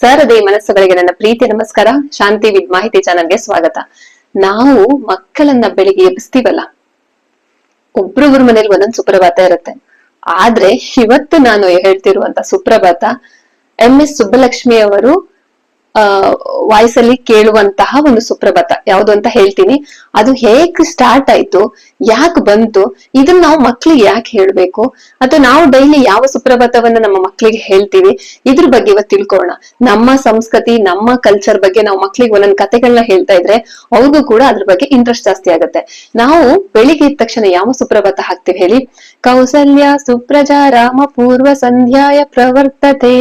ಸರದಿ ಮನಸ್ಸುಗಳಿಗೆ ನನ್ನ ಪ್ರೀತಿ, ನಮಸ್ಕಾರ. ಶಾಂತಿ ವಿದ್ ಮಾಹಿತಿ ಚಾನಲ್ಗೆ ಸ್ವಾಗತ. ನಾವು ಮಕ್ಕಳನ್ನ ಬೆಳಿಗ್ಗೆ ಎಬ್ಬಿಸ್ತೀವಲ್ಲ, ಒಬ್ರೊಬ್ರ ಮನೇಲಿ ಒಂದೊಂದು ಸುಪ್ರಭಾತ ಇರುತ್ತೆ. ಆದ್ರೆ, ಇವತ್ತು ನಾನು ಹೇಳ್ತಿರುವಂತ ಸುಪ್ರಭಾತ, ಎಂ ಎಸ್ ಸುಬ್ಬಲಕ್ಷ್ಮಿ ಅವರು ವಾಯ್ಸ್ ಅಲ್ಲಿ ಕೇಳುವಂತಹ ಒಂದು ಸುಪ್ರಭಾತ. ಯಾವುದು ಅಂತ ಹೇಳ್ತೀನಿ. ಅದು ಹೇಗ್ ಸ್ಟಾರ್ಟ್ ಆಯ್ತು, ಯಾಕೆ ಬಂತು ಇದನ್ನ ನಾವು ಮಕ್ಳಿಗೆ ಯಾಕೆ ಹೇಳ್ಬೇಕು? ಅಥವಾ ನಾವು ಡೈಲಿ ಯಾವ ಸುಪ್ರಭಾತವನ್ನ ನಮ್ಮ ಮಕ್ಳಿಗೆ ಹೇಳ್ತೀವಿ? ಇದ್ರ ಬಗ್ಗೆ ಇವತ್ತು ತಿಳ್ಕೊಳ್ಳೋಣ ನಮ್ಮ ಸಂಸ್ಕೃತಿ, ನಮ್ಮ ಕಲ್ಚರ್ ಬಗ್ಗೆ ನಾವು ಮಕ್ಳಿಗೆ ಒಂದೊಂದು ಕತೆಗಳನ್ನ ಹೇಳ್ತಾ ಇದ್ರೆ, ಅವ್ರಿಗೂ ಕೂಡ ಅದ್ರ ಬಗ್ಗೆ ಇಂಟ್ರೆಸ್ಟ್ ಜಾಸ್ತಿ ಆಗುತ್ತೆ. ನಾವು ಬೆಳಿಗ್ಗೆ ಇದ್ದ ತಕ್ಷಣ ಯಾವ ಸುಪ್ರಭಾತ ಹಾಕ್ತಿವಿ ಹೇಳಿ? ಕೌಸಲ್ಯ ಸುಪ್ರಜಾ ರಾಮ ಪೂರ್ವ ಸಂಧ್ಯಾಯ ಪ್ರವರ್ತತೆ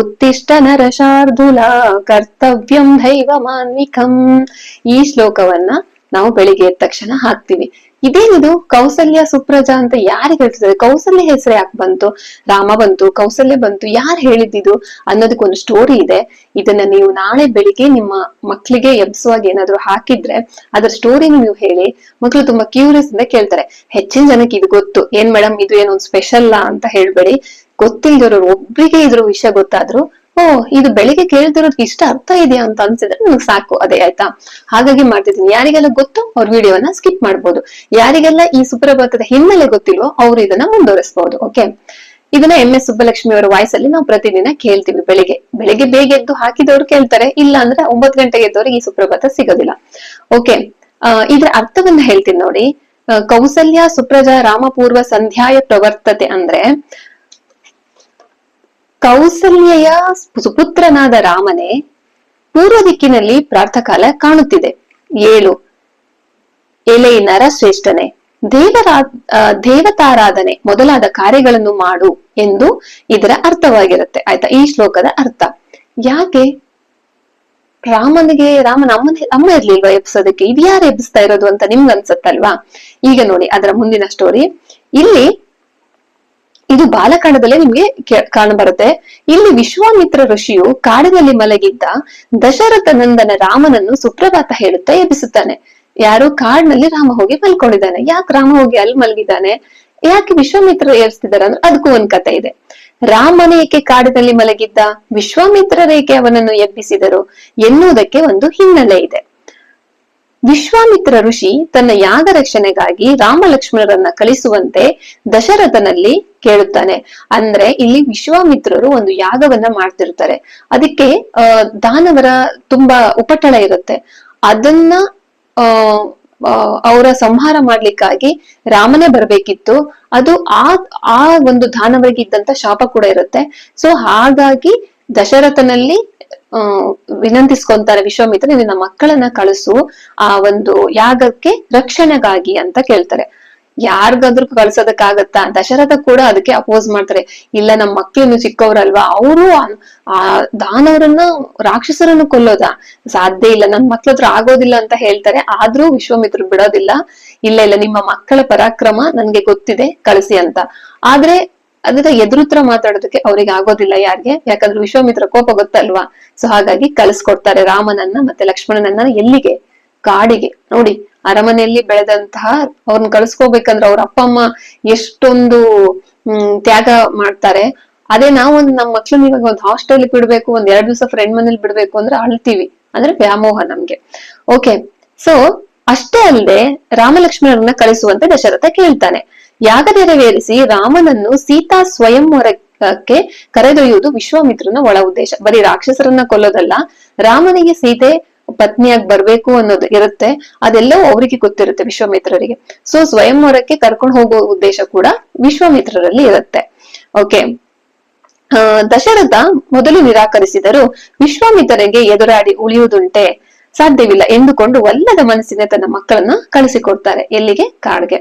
ಉತ್ತಿಷ್ಟ ನರ ಶಾರ್ದೂಲ ಕರ್ತವ್ಯಂ ದೈವ ಮಾನ್ವಿಕಂ. ಈ ಶ್ಲೋಕವನ್ನ ನಾವು ಬೆಳಿಗ್ಗೆ ಎದ್ದ ತಕ್ಷಣ ಹಾಕ್ತಿವಿ. ಇದೇನಿದು? ಕೌಸಲ್ಯ ಸುಪ್ರಜಾ ಅಂತ ಯಾರು ಹೇಳ್ತಿದ್ದಾರೆ? ಕೌಸಲ್ಯ ಹೆಸರು ಯಾಕೆ ಬಂತು? ರಾಮ ಬಂತು, ಕೌಸಲ್ಯ ಬಂತು, ಯಾರು ಹೇಳಿದ್ದಿದು ಅನ್ನೋದಕ್ಕೊಂದು ಸ್ಟೋರಿ ಇದೆ. ಇದನ್ನ ನೀವು ನಾಳೆ ಬೆಳಿಗ್ಗೆ ನಿಮ್ಮ ಮಕ್ಕಳಿಗೆ ಎಬ್ಸುವಾಗ ಏನಾದ್ರು ಹಾಕಿದ್ರೆ ಅದ್ರ ಸ್ಟೋರಿನ ನೀವು ಹೇಳಿ ಮಕ್ಕಳು ತುಂಬಾ ಕ್ಯೂರಿಯಸ್ ಇಂದ ಕೇಳ್ತಾರೆ. ಹೆಚ್ಚಿನ ಜನಕ್ಕೆ ಇದು ಗೊತ್ತು. ಏನ್ ಮೇಡಮ್ ಇದು ಏನೊಂದು ಸ್ಪೆಷಲ್ ಅಂತ ಹೇಳ್ಬೇಡಿ. ಗೊತ್ತಿಲ್ದಿರೋರು ಒಬ್ರಿಗೆ ಇದ್ರ ವಿಷಯ ಗೊತ್ತಾದ್ರು ಓ, ಇದು ಬೆಳಿಗ್ಗೆ ಕೇಳ್ತಿರೋದ್ ಇಷ್ಟ ಅರ್ಥ ಇದೆಯಾ ಅಂತ ಅನ್ಸಿದ್ರೆ ನನಗೆ ಸಾಕು. ಅದೇ ಆಯ್ತಾ? ಹಾಗಾಗಿ ಮಾಡ್ತಿದ್ದೀನಿ. ಯಾರಿಗೆಲ್ಲ ಗೊತ್ತು ಅವ್ರ ವಿಡಿಯೋನ ಸ್ಕಿಪ್ ಮಾಡ್ಬೋದು. ಯಾರಿಗೆಲ್ಲ ಈ ಸುಪ್ರಭಾತದ ಹಿನ್ನೆಲೆ ಗೊತ್ತಿಲ್ವೋ ಅವ್ರು ಇದನ್ನ ಮುಂದುವರಿಸಬಹುದು ಓಕೆ? ಇದನ್ನ ಎಂ. ಎಸ್. ಸುಬ್ಬಲಕ್ಷ್ಮಿ ಅವರ ವಾಯ್ಸ್ ಅಲ್ಲಿ ನಾವು ಪ್ರತಿದಿನ ಕೇಳ್ತೀವಿ ಬೆಳಿಗ್ಗೆ. ಬೆಳಿಗ್ಗೆ ಬೇಗ ಎದ್ದು ಹಾಕಿದವ್ರು ಕೇಳ್ತಾರೆ. ಇಲ್ಲ ಅಂದ್ರೆ ಒಂಬತ್ತು ಗಂಟೆಗೆ ಎದ್ದವ್ರಿಗೆ ಈ ಸುಪ್ರಭಾತ ಸಿಗೋದಿಲ್ಲ. ಓಕೆ? ಇದ್ರ ಅರ್ಥವನ್ನ ಹೇಳ್ತೀನಿ ನೋಡಿ. ಕೌಸಲ್ಯ ಸುಪ್ರಜಾ ರಾಮಪೂರ್ವ ಸಂಧ್ಯಾಯ ಪ್ರವರ್ತತೆ ಅಂದ್ರೆ ಕೌಸಲ್ಯೆಯ ಸುಪುತ್ರನಾದ ರಾಮನೇ ಪೂರ್ವ ದಿಕ್ಕಿನಲ್ಲಿ ಪ್ರಾರ್ಥಕಾಲ ಕಾಣುತ್ತಿದೆ. ಏಳು ಎಲೆ ನರಶ್ರೇಷ್ಠನೆ ದೇವರಾ ಆ, ದೇವತಾರಾಧನೆ ಮೊದಲಾದ ಕಾರ್ಯಗಳನ್ನು ಮಾಡು ಎಂದು ಇದರ ಅರ್ಥವಾಗಿರುತ್ತೆ. ಆಯ್ತಾ? ಈ ಶ್ಲೋಕದ ಅರ್ಥ. ಯಾಕೆ? ರಾಮನಿಗೆ ರಾಮನ ಅಮ್ಮನ ಅಮ್ಮ ಇರ್ಲಿಲ್ವಾ ಎಬ್ಸೋದಕ್ಕೆ? ಇದು ಎಬ್ಸ್ತಾ ಇರೋದು ಅಂತ ನಿಮ್ಗನ್ಸತ್ತಲ್ವಾ? ಈಗ ನೋಡಿ ಅದರ ಮುಂದಿನ ಸ್ಟೋರಿ ಇಲ್ಲಿ ಇದು ಬಾಲಕಾಂಡದಲ್ಲೇ ನಿಮ್ಗೆ ಕಾಣಬರುತ್ತೆ ಇಲ್ಲಿ ವಿಶ್ವಾಮಿತ್ರ ಋಷಿಯು ಕಾಡಿನಲ್ಲಿ ಮಲಗಿದ್ದ ದಶರಥ ನಂದನ ರಾಮನನ್ನು ಸುಪ್ರಭಾತ ಹೇಳುತ್ತಾ ಎಬ್ಬಿಸುತ್ತಾನೆ. ಯಾರು ಕಾಡಿನಲ್ಲಿ ರಾಮ ಹೋಗಿ ಮಲ್ಕೊಂಡಿದ್ದಾನೆ. ಯಾಕೆ ರಾಮ ಹೋಗಿ ಅಲ್ಲಿ ಮಲಗಿದ್ದಾನೆ? ಯಾಕೆ ವಿಶ್ವಾಮಿತ್ರ ಏರ್ಸ್ತಿದಾರೆ ಅಂದ್ರೆ ಅದಕ್ಕೂ ಒಂದ್ ಕತೆ ಇದೆ. ರಾಮನ ಏಕೆ ಕಾಡಿನಲ್ಲಿ ಮಲಗಿದ್ದ? ವಿಶ್ವಾಮಿತ್ರರೇಕೆ ಅವನನ್ನು ಎಬ್ಬಿಸಿದರು ಎನ್ನುವುದಕ್ಕೆ ಒಂದು ಹಿನ್ನೆಲೆ ಇದೆ. ವಿಶ್ವಾಮಿತ್ರ ಋಷಿ ತನ್ನ ಯಾಗ ರಕ್ಷಣೆಗಾಗಿ ರಾಮ ಲಕ್ಷ್ಮಣರನ್ನ ಕಳಿಸುವಂತೆ ದಶರಥನಲ್ಲಿ ಕೇಳುತ್ತಾನೆ. ಅಂದ್ರೆ ಇಲ್ಲಿ ವಿಶ್ವಾಮಿತ್ರರು ಒಂದು ಯಾಗವನ್ನ ಮಾಡ್ತಿರ್ತಾರೆ. ಅದಕ್ಕೆ ದಾನವರ ತುಂಬಾ ಉಪಟಳ ಇರುತ್ತೆ. ಅದನ್ನ ಅವರ ಸಂಹಾರ ಮಾಡ್ಲಿಕ್ಕಾಗಿ ರಾಮನೇ ಬರ್ಬೇಕಿತ್ತು. ಅದು ಆ ಆ ಒಂದು ದಾನವರಿಗೆ ಇದ್ದಂತ ಶಾಪ ಕೂಡ ಇರುತ್ತೆ. ಸೊ ಹಾಗಾಗಿ ದಶರಥನಲ್ಲಿ ವಿನಂತಿಸ್ಕೊಂತಾರೆ ವಿಶ್ವಾಮಿತ್ರ ನಿನ್ನ ಮಕ್ಕಳನ್ನ ಕಳಿಸು, ಆ ಒಂದು ಯಾಗಕ್ಕೆ ರಕ್ಷಣೆಗಾಗಿ ಅಂತ ಕೇಳ್ತಾರೆ. ಯಾರಿಗಾದ್ರೂ ಕಳ್ಸೋದಕ್ಕಾಗತ್ತಾ? ದಶರಥ ಕೂಡ ಅದಕ್ಕೆ ಅಪೋಸ್ ಮಾಡ್ತಾರೆ. ಇಲ್ಲ ನಮ್ಮ ಮಕ್ಕಳನ್ನು ಚಿಕ್ಕವ್ರಲ್ವಾ? ಅವರು ಆ ದಾನವರನ್ನ, ರಾಕ್ಷಸರನ್ನು ಕೊಲ್ಲೋದ? ಸಾಧ್ಯ ಇಲ್ಲ, ನನ್ ಮಕ್ಳ ಹತ್ರ ಆಗೋದಿಲ್ಲ ಅಂತ ಹೇಳ್ತಾರೆ. ಆದ್ರೂ ವಿಶ್ವಾಮಿತ್ರರು ಬಿಡೋದಿಲ್ಲ. ಇಲ್ಲ ಇಲ್ಲ, ನಿಮ್ಮ ಮಕ್ಕಳ ಪರಾಕ್ರಮ ನನ್ಗೆ ಗೊತ್ತಿದೆ, ಕಳಿಸಿ ಅಂತ. ಆದ್ರೆ ಅದರ ಎದುರುತ್ರ ಮಾತಾಡೋದಕ್ಕೆ ಅವ್ರಿಗೆ ಆಗೋದಿಲ್ಲ ಯಾರಿಗೆ? ಯಾಕಂದ್ರೆ ವಿಶ್ವಾಮಿತ್ರ ಕೋಪ ಗೊತ್ತಲ್ವಾ? ಸೊ ಹಾಗಾಗಿ ಕಲಿಸ್ಕೊಡ್ತಾರೆ ರಾಮನನ್ನ ಮತ್ತೆ ಲಕ್ಷ್ಮಣನನ್ನ ಎಲ್ಲಿಗೆ? ಕಾಡಿಗೆ. ನೋಡಿ, ಅರಮನೆಯಲ್ಲಿ ಬೆಳೆದಂತಹ ಅವ್ರನ್ನ ಕಳಿಸ್ಕೋಬೇಕಂದ್ರೆ ಅವ್ರ ಅಪ್ಪ, ಅಮ್ಮ ಎಷ್ಟೊಂದು, ಹ್ಮ್, ತ್ಯಾಗ ಮಾಡ್ತಾರೆ. ಅದೇ ನಾವು ಒಂದ್ ನಮ್ಮ ಮಕ್ಳನ್ನ ಇವಾಗ ಒಂದ್ ಹಾಸ್ಟೆಲ್ ಬಿಡ್ಬೇಕು, ಒಂದ್ ಎರಡ್ ದಿವಸ ಫ್ರೆಂಡ್ ಮನೇಲಿ ಬಿಡ್ಬೇಕು ಅಂದ್ರೆ ಅಳ್ತೀವಿ. ಅಂದ್ರೆ ವ್ಯಾಮೋಹ ನಮ್ಗೆ. ಓಕೆ ಸೊ ಅಷ್ಟೇ ಅಲ್ಲದೆ ರಾಮಲಕ್ಷ್ಮಣರನ್ನ ಕಳಿಸುವಂತೆ ದಶರಥ ಕೇಳ್ತಾನೆ. ಯಾಗ ನೆರವೇರಿಸಿ ರಾಮನನ್ನು ಸೀತಾ ಸ್ವಯಂವರಕ್ಕೆ ಕರೆದೊಯ್ಯುವುದು ವಿಶ್ವಾಮಿತ್ರನ ಒಳ ಉದ್ದೇಶ. ಬರೀ ರಾಕ್ಷಸರನ್ನ ಕೊಲ್ಲೋದಲ್ಲ, ರಾಮನಿಗೆ ಸೀತೆ ಪತ್ನಿಯಾಗಿ ಬರ್ಬೇಕು ಅನ್ನೋದು ಇರುತ್ತೆ. ಅದೆಲ್ಲವೂ ಅವರಿಗೆ ಗೊತ್ತಿರುತ್ತೆ ವಿಶ್ವಾಮಿತ್ರರಿಗೆ. ಸೊ ಸ್ವಯಂವರಕ್ಕೆ ಕರ್ಕೊಂಡು ಹೋಗುವ ಉದ್ದೇಶ ಕೂಡ ವಿಶ್ವಾಮಿತ್ರರಲ್ಲಿ ಇರುತ್ತೆ. ಓಕೆ ದಶರಥ ಮೊದಲು ನಿರಾಕರಿಸಿದರು. ವಿಶ್ವಾಮಿತ್ರರಿಗೆ ಎದುರಾಡಿ ಉಳಿಯುವುದುಂಟೆ ಸಾಧ್ಯವಿಲ್ಲ ಎಂದುಕೊಂಡು ಒಲ್ಲದ ಮನಸ್ಸಿನ ತನ್ನ ಮಕ್ಕಳನ್ನ ಕಳಿಸಿಕೊಡ್ತಾರೆ. ಎಲ್ಲಿಗೆ? ಕಾಡ್ಗೆ.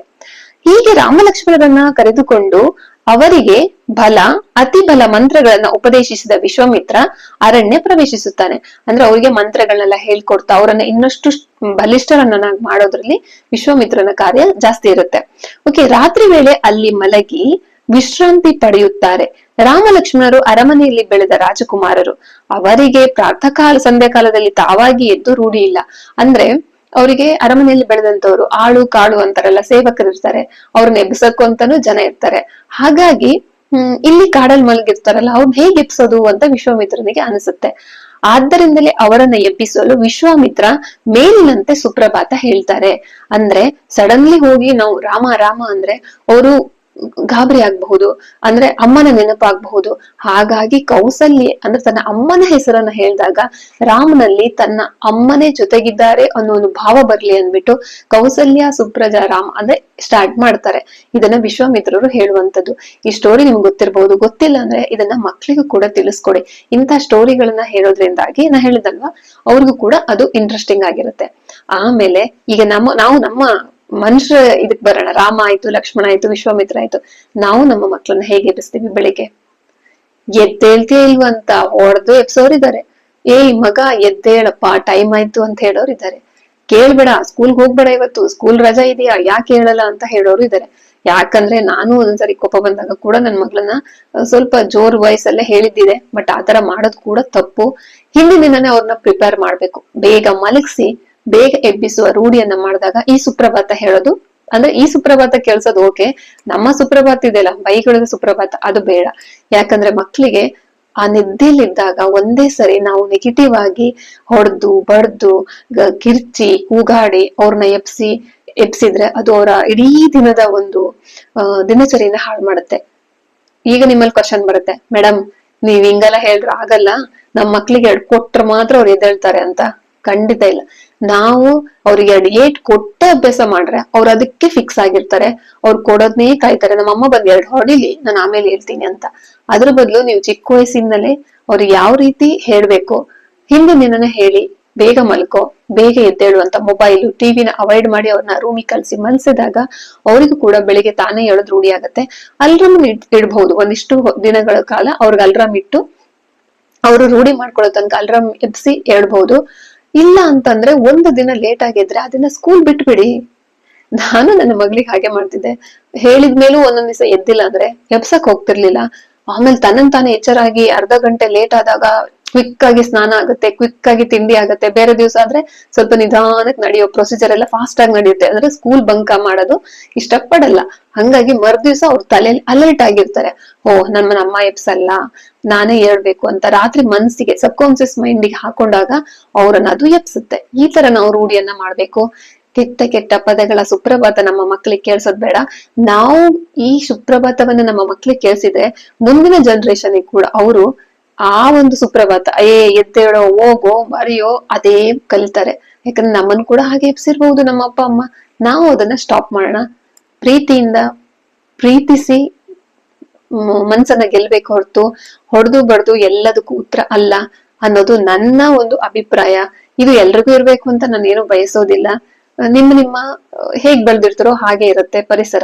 ಹೀಗೆ ರಾಮಲಕ್ಷ್ಮಣರನ್ನ ಕರೆದುಕೊಂಡು ಅವರಿಗೆ ಬಲ, ಅತಿ ಬಲ ಮಂತ್ರಗಳನ್ನ ಉಪದೇಶಿಸಿದ ವಿಶ್ವಾಮಿತ್ರ ಅರಣ್ಯ ಪ್ರವೇಶಿಸುತ್ತಾನೆ. ಅಂದ್ರೆ ಅವರಿಗೆ ಮಂತ್ರಗಳನ್ನೆಲ್ಲ ಹೇಳ್ಕೊಡ್ತಾ ಅವರನ್ನ ಇನ್ನಷ್ಟು ಬಲಿಷ್ಠರನ್ನ ಮಾಡೋದ್ರಲ್ಲಿ ವಿಶ್ವಾಮಿತ್ರನ ಕಾರ್ಯ ಜಾಸ್ತಿ ಇರುತ್ತೆ. ಓಕೆ ರಾತ್ರಿ ವೇಳೆ ಅಲ್ಲಿ ಮಲಗಿ ವಿಶ್ರಾಂತಿ ಪಡೆಯುತ್ತಾರೆ. ರಾಮಲಕ್ಷ್ಮಣರು ಅರಮನೆಯಲ್ಲಿ ಬೆಳೆದ ರಾಜಕುಮಾರರು. ಅವರಿಗೆ ಪ್ರಾತಃಕಾಲ, ಸಂಧ್ಯಾಕಾಲದಲ್ಲಿ ತಾವಾಗಿ ಎದ್ದು ರೂಢಿ ಇಲ್ಲ. ಅಂದ್ರೆ ಅವರಿಗೆ ಅರಮನೆಯಲ್ಲಿ ಬೆಳೆದಂತವ್ರು ಆಳು, ಕಾಳು ಅಂತಾರಲ್ಲ, ಸೇವಕರು ಇರ್ತಾರೆ, ಅವ್ರನ್ನ ಎಬ್ಸಕ್ಕೂ ಅಂತಾನು ಜನ ಇರ್ತಾರೆ. ಹಾಗಾಗಿ, ಹ್ಮ್, ಇಲ್ಲಿ ಕಾಡಲ್ಲಿ ಮಲಗಿರ್ತಾರಲ್ಲ ಅವ್ರನ್ನ ಹೇಗೆ ಎಬ್ಸೋದು ಅಂತ ವಿಶ್ವಾಮಿತ್ರನಿಗೆ ಅನಿಸುತ್ತೆ. ಆದ್ದರಿಂದಲೇ ಅವರನ್ನ ಎಬ್ಬಿಸಲು ವಿಶ್ವಾಮಿತ್ರ ಮೇಲಿನಂತೆ ಸುಪ್ರಭಾತ ಹೇಳ್ತಾರೆ. ಅಂದ್ರೆ ಸಡನ್ಲಿ ಹೋಗಿ ನಾವು ರಾಮ ರಾಮ ಅಂದ್ರೆ, ಅವರು ಗಾಬರಿ ಆಗ್ಬಹುದು, ಅಂದ್ರೆ ಅಮ್ಮನ ನೆನಪಾಗಬಹುದು. ಹಾಗಾಗಿ ಕೌಸಲ್ಯ ಅಂದ್ರೆ ತನ್ನ ಅಮ್ಮನ ಹೆಸರನ್ನ ಹೇಳಿದಾಗ ರಾಮನಲ್ಲಿ ತನ್ನ ಅಮ್ಮನೇ ಜೊತೆಗಿದ್ದಾರೆ ಅನ್ನೋ ಒಂದು ಭಾವ ಬರ್ಲಿ ಅಂದ್ಬಿಟ್ಟು ಕೌಸಲ್ಯ ಸುಪ್ರಜಾ ರಾಮ್ ಅಂದ್ರೆ ಸ್ಟಾರ್ಟ್ ಮಾಡ್ತಾರೆ. ಇದನ್ನ ವಿಶ್ವಾಮಿತ್ರರು ಹೇಳುವಂತದ್ದು ಈ ಸ್ಟೋರಿ ನಿಮ್ಗೆ ಗೊತ್ತಿರಬಹುದು ಗೊತ್ತಿಲ್ಲ ಅಂದ್ರೆ ಇದನ್ನ ಮಕ್ಳಿಗೂ ಕೂಡ ತಿಳಿಸ್ಕೊಡಿ. ಇಂಥ ಸ್ಟೋರಿಗಳನ್ನ ಹೇಳೋದ್ರಿಂದಾಗಿ ನಾ ಹೇಳಿದಲ್ವಾ? ಅವ್ರಿಗೂ ಕೂಡ ಅದು ಇಂಟ್ರೆಸ್ಟಿಂಗ್ ಆಗಿರುತ್ತೆ. ಆಮೇಲೆ ಈಗ ನಮ್ಮ, ನಾವು ನಮ್ಮ ಮನುಷ್ಯರ ಇದಕ್ ಬರೋಣ. ರಾಮ ಆಯ್ತು, ಲಕ್ಷ್ಮಣ ಆಯ್ತು, ವಿಶ್ವಾಮಿತ್ರ ಆಯ್ತು. ನಾವು ನಮ್ಮ ಮಕ್ಕಳನ್ನ ಹೇಗೆ ಎಬ್ಬಿಸ್ತೀವಿ ಬೆಳಿಗ್ಗೆ? ಎದ್ದೇಳ್ತೀಯ ಇಲ್ವಂತ ಹೊಡೆದು ಎಬ್ಸೋರಿದ್ದಾರೆ. ಏಯ್ ಮಗ ಎದ್ದೇಳಪ್ಪ ಟೈಮ್ ಆಯ್ತು ಅಂತ ಹೇಳೋರು ಇದ್ದಾರೆ ಕೇಳ್ಬೇಡ ಸ್ಕೂಲ್ಗೆ ಹೋಗ್ಬೇಡ ಇವತ್ತು. ಸ್ಕೂಲ್ ರಜಾ ಇದೆಯಾ? ಯಾಕೆ ಹೇಳಲ್ಲ ಅಂತ ಹೇಳೋರು ಇದ್ದಾರೆ ಯಾಕಂದ್ರೆ ನಾನು ಒಂದೊಂದ್ಸರಿ ಕೋಪ ಬಂದಾಗ ಕೂಡ ನನ್ ಮಗಳನ್ನ ಸ್ವಲ್ಪ ಜೋರ್ ವಯಸ್ಸಲ್ಲೇ ಹೇಳಿದ್ದಿದೆ. ಬಟ್ ಆತರ ಮಾಡೋದು ಕೂಡ ತಪ್ಪು. ಹಿಂದಿನ ದಿನನೇ ಅವ್ರನ್ನ ಪ್ರಿಪೇರ್ ಮಾಡ್ಬೇಕು. ಬೇಗ ಮಲಗಿಸಿ. ಬೇಗ ಎಬ್ಬಿಸುವ ರೂಢಿಯನ್ನ ಮಾಡಿದಾಗ ಈ ಸುಪ್ರಭಾತ ಹೇಳೋದು. ಅಂದ್ರೆ ಈ ಸುಪ್ರಭಾತ ಕೇಳ್ಸೋದು ಓಕೆ, ನಮ್ಮ ಸುಪ್ರಭಾತ ಇದೆಯಲ್ಲ ಬೈಗಳದ ಸುಪ್ರಭಾತ ಅದು ಬೇಡ. ಯಾಕಂದ್ರೆ ಮಕ್ಕಳಿಗೆ ಆ ನಿದ್ದೆಯಲ್ಲಿದ್ದಾಗ ಒಂದೇ ಸರಿ ನಾವು ನೆಗೆಟಿವ್ ಆಗಿ ಹೊಡೆದು, ಬಡ್ದು ಕಿರ್ಚಿ, ಕೂಗಾಡಿ ಅವ್ರನ್ನ ಎಪ್ಸಿ ಎಬ್ಸಿದ್ರೆ ಅದು ಅವರ ಇಡೀ ದಿನದ ಒಂದು ದಿನಚರಿಯನ್ನ ಹಾಳು ಮಾಡುತ್ತೆ. ಈಗ ನಿಮ್ಮಲ್ಲಿ ಕ್ವಶನ್ ಬರುತ್ತೆ ಮೇಡಮ್ ನೀವ್ ಹಿಂಗೆಲ್ಲ ಹೇಳ್ರ ಆಗಲ್ಲ? ನಮ್ ಮಕ್ಳಿಗೆ ಕೊಟ್ರೆ ಮಾತ್ರ ಅವ್ರು ಎದ್ದೇಳ್ತಾರೆ ಅಂತ. ಖಂಡಿತ ಇಲ್ಲ. ನಾವು ಅವ್ರಿಗೆ ಎರಡು ಏಟ್ ಕೊಟ್ಟೆ ಅಭ್ಯಾಸ ಮಾಡ್ರೆ ಅವ್ರು ಅದಕ್ಕೆ ಫಿಕ್ಸ್ ಆಗಿರ್ತಾರೆ. ಅವ್ರು ಕೊಡೋದ್ನೇ ಕಾಯ್ತಾರೆ. ನಮ್ಮ ಅಮ್ಮ ಬಂದ್ ಎರಡು ಹೊಡಿಲಿ ನಾನು ಆಮೇಲೆ ಹೇಳ್ತೀನಿ ಅಂತ. ಅದ್ರ ಬದಲು ನೀವು ಚಿಕ್ಕ ವಯಸ್ಸಿನಲ್ಲೇ ಅವ್ರಿಗೆ ಯಾವ ರೀತಿ ಹೇಳ್ಬೇಕು, ಹಿಂದೆ ನಿನ್ನ ಹೇಳಿ, ಬೇಗ ಮಲ್ಕೋ, ಬೇಗ ಎದ್ದೇಳುವಂತ ಮೊಬೈಲ್ ಟಿವಿನ ಅವಾಯ್ಡ್ ಮಾಡಿ ಅವ್ರನ್ನ ರೂಮಿಗೆ ಕಲಸಿ ಮಲ್ಸಿದಾಗ ಅವರಿಗೂ ಕೂಡ ಬೆಳಿಗ್ಗೆ ತಾನೇ ಹೇಳೋದ್ ರೂಢಿ ಆಗತ್ತೆ. ಅಲ್ರಾಮ್ ಇಡ್ಬಹುದು. ಒಂದಿಷ್ಟು ದಿನಗಳ ಕಾಲ ಅವ್ರಿಗೆ ಅಲ್ರಾಮ್ ಇಟ್ಟು, ಅವರು ರೂಢಿ ಮಾಡ್ಕೊಳ್ಳೋ ತನಕ ಅಲ್ರಾಮ್ ಎಬ್ಸಿ ಹೇಳ್ಬಹುದು ಇಲ್ಲ ಅಂತಂದ್ರೆ ಒಂದು ದಿನ ಲೇಟ್ ಆಗಿದ್ರೆ ಅದನ್ನ ಸ್ಕೂಲ್ ಬಿಟ್ಬಿಡಿ. ನಾನು ನನ್ನ ಮಗಳಿಗೆ ಹಾಗೆ ಮಾಡ್ತಿದ್ದೆ. ಹೇಳಿದ್ಮೇಲೂ ಒಂದೊಂದ್ ದಿವಸ ಎದ್ದಿಲ್ಲ ಅಂದ್ರೆ ಎಬ್ಸಕ್ ಹೋಗ್ತಿರ್ಲಿಲ್ಲ. ಆಮೇಲೆ ತನ್ನನ್ ತಾನೇ ಎಚ್ಚರಾಗಿ ಅರ್ಧ ಗಂಟೆ ಲೇಟ್ ಆದಾಗ ಕ್ವಿಕ್ ಆಗಿ ಸ್ನಾನ ಆಗುತ್ತೆ ಕ್ವಿಕ್ ಆಗಿ ತಿಂಡಿ ಆಗುತ್ತೆ. ಬೇರೆ ದಿವಸ ಆದ್ರೆ ಸ್ವಲ್ಪ ನಿಧಾನಕ್ಕೆ ನಡೆಯೋ ಪ್ರೊಸೀಜರ್ ಎಲ್ಲ ಫಾಸ್ಟ್ ಆಗಿ ನಡೆಯುತ್ತೆ. ಅಂದ್ರೆ ಸ್ಕೂಲ್ ಬಂಕ ಮಾಡೋದು ಇಷ್ಟಪಡಲ್ಲ. ಹಂಗಾಗಿ ಮರ್ದಿವ್ಸ ಅವ್ರ ತಲೆಯಲ್ಲಿ ಅಲರ್ಟ್ ಆಗಿರ್ತಾರೆ. ಓ, ನಮ್ಮ ಅಮ್ಮ ಎಪ್ಸಲ್ಲ ನಾನೇ ಹೇಳ್ಬೇಕು ಅಂತ ರಾತ್ರಿ ಮನ್ಸಿಗೆ ಮೈಂಡ್ ಮೈಂಡಿಗೆ ಹಾಕೊಂಡಾಗ ಅವ್ರನ್ನ ಅದು ಎಪ್ಸುತ್ತೆ ಈ ತರ ನಾವು ರೂಢಿಯನ್ನ ಮಾಡ್ಬೇಕು. ಕೆಟ್ಟ ಕೆಟ್ಟ ಪದಗಳ ಸುಪ್ರಭಾತ ನಮ್ಮ ಮಕ್ಕಳಿಗೆ ಕೇಳಿಸೋದ್ ಬೇಡ. ನಾವು ಈ ಸುಪ್ರಭಾತವನ್ನ ನಮ್ಮ ಮಕ್ಕಳಿಗೆ ಕೇಳಿಸಿದ್ರೆ ಮುಂದಿನ ಜನರೇಷನ್ ಕೂಡ ಅವರು ಆ ಒಂದು ಸುಪ್ರಭಾತ ಏ ಎದ್ದೇಳೋ, ಹೋಗೋ, ಬರೆಯೋ, ಅದೇ ಕಲಿತಾರೆ. ಯಾಕಂದ್ರೆ ನಮ್ಮನ್ ಕೂಡ ಹಾಗೆ ಎಬ್ಸಿರ್ಬಹುದು ನಮ್ಮ ಅಪ್ಪ, ಅಮ್ಮ. ನಾವು ಅದನ್ನ ಸ್ಟಾಪ್ ಮಾಡೋಣ. ಪ್ರೀತಿಯಿಂದ ಪ್ರೀತಿಸಿ ಮನಸನ್ನ ಗೆಲ್ಬೇಕು ಹೊರತು ಹೊಡೆದು ಬಡ್ದು ಎಲ್ಲದಕ್ಕೂ ಉತ್ತರ ಅಲ್ಲ ಅನ್ನೋದು ನನ್ನ ಒಂದು ಅಭಿಪ್ರಾಯ. ಇದು ಎಲ್ರಿಗೂ ಇರ್ಬೇಕು ಅಂತ ನಾನು ಏನು ಬಯಸೋದಿಲ್ಲ. ನಿಮ್ಮ ನಿಮ್ಮ, ಹೇಗ್ ಬೆಳೆದಿರ್ತಾರೋ ಹಾಗೆ ಇರುತ್ತೆ ಪರಿಸರ.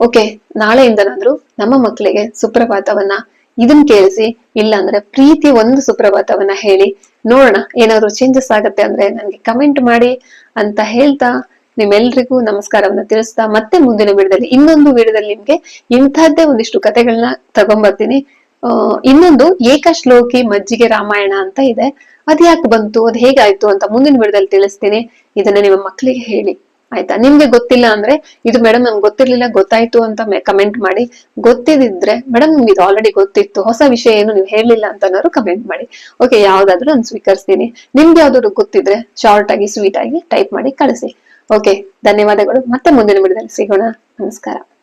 ಓಕೆ ನಾಳೆಯಿಂದನಾದ್ರೂ ನಮ್ಮ ಮಕ್ಕಳಿಗೆ ಸುಪ್ರಭಾತವನ್ನ ಇದನ್ ಕೇಳಿಸಿ ಇಲ್ಲ ಅಂದ್ರೆ ಪ್ರೀತಿ ಒಂದು ಸುಪ್ರಭಾತವನ್ನ ಹೇಳಿ, ನೋಡೋಣ, ಏನಾದ್ರು ಚೇಂಜಸ್ ಆಗತ್ತೆ ಅಂದ್ರೆ ನನ್ಗೆ ಕಮೆಂಟ್ ಮಾಡಿ ಅಂತ ಹೇಳ್ತಾ ನಿಮ್ಮೆಲ್ರಿಗೂ ನಮಸ್ಕಾರವನ್ನ ತಿಳಿಸ್ತಾ ಮತ್ತೆ ಮುಂದಿನ ವಿಡಿಯೋದಲ್ಲಿ, ಇನ್ನೊಂದು ವಿಡಿಯೋದಲ್ಲಿ ನಿಮ್ಗೆ ಇಂಥದ್ದೇ ಒಂದಿಷ್ಟು ಕಥೆಗಳನ್ನ ತಗೊಂಡ್ಬರ್ತೀನಿ ಅಹ್ ಇನ್ನೊಂದು ಏಕಶ್ಲೋಕಿ ಮಜ್ಜಿಗೆ ರಾಮಾಯಣ ಅಂತ ಇದೆ. ಅದ್ಯಾಕೆ ಬಂತು, ಅದ್ ಹೇಗಾಯ್ತು ಅಂತ ಮುಂದಿನ ವಿಡಿಯೋದಲ್ಲಿ ತಿಳಿಸ್ತೀನಿ. ಇದನ್ನ ನಿಮ್ಮ ಮಕ್ಕಳಿಗೆ ಹೇಳಿ. ಆಯ್ತಾ? ನಿಮ್ಗೆ ಗೊತ್ತಿಲ್ಲ ಅಂದ್ರೆ ಇದು ಮೇಡಮ್ ನಮ್ಗೆ ಗೊತ್ತಿರ್ಲಿಲ್ಲ, ಗೊತ್ತಾಯ್ತು ಅಂತ ಕಮೆಂಟ್ ಮಾಡಿ. ಗೊತ್ತಿದ್ರೆ ಮೇಡಮ್ ನಿಮ್ಗೆ ಇದು ಆಲ್ರೆಡಿ ಗೊತ್ತಿತ್ತು. ಹೊಸ ವಿಷಯ ಏನು ನೀವು ಹೇಳಿಲ್ಲ ಅನ್ನೋರು ಕಮೆಂಟ್ ಮಾಡಿ. ಓಕೆ ಯಾವ್ದಾದ್ರು ನಾನು ಸ್ವೀಕರಿಸ್ತೀನಿ. ನಿಮ್ಗೆ ಯಾವ್ದಾದ್ರು ಗೊತ್ತಿದ್ರೆ ಶಾರ್ಟ್ ಆಗಿ ಸ್ವೀಟ್ ಆಗಿ ಟೈಪ್ ಮಾಡಿ ಕಳಿಸಿ. ಓಕೆ ಧನ್ಯವಾದಗಳು. ಮತ್ತೆ ಮುಂದಿನ ವಿಡಿಯೋದಲ್ಲಿ ಸಿಗೋಣ. ನಮಸ್ಕಾರ.